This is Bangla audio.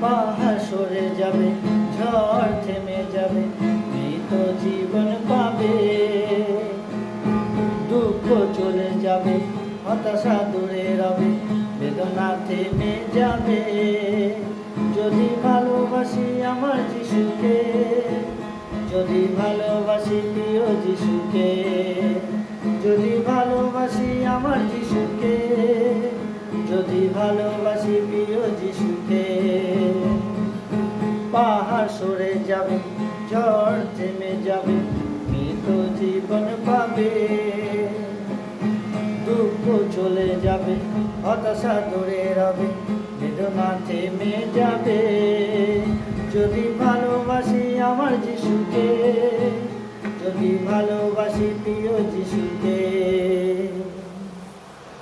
পাহাড় সরে যাবে যাবে হতাশা দূরে রবে বেদনা থেমে যাবে। যদি ভালোবাসি আমার যিশুকে, যদি ভালোবাসি প্রিয় যিশুকে ভালোবাসি প্রিয় যিশুকে। পাহাড় সরে যাবে, ঝড় থেমে যাবে, মৃত জীবন পাবে। দুঃখ চলে যাবে, হতাশা দূরে রবে, বেদনা থেমে যাবে। যদি ভালোবাসি আমার যিশুকে, যদি ভালোবাসি প্রিয় যিশুকে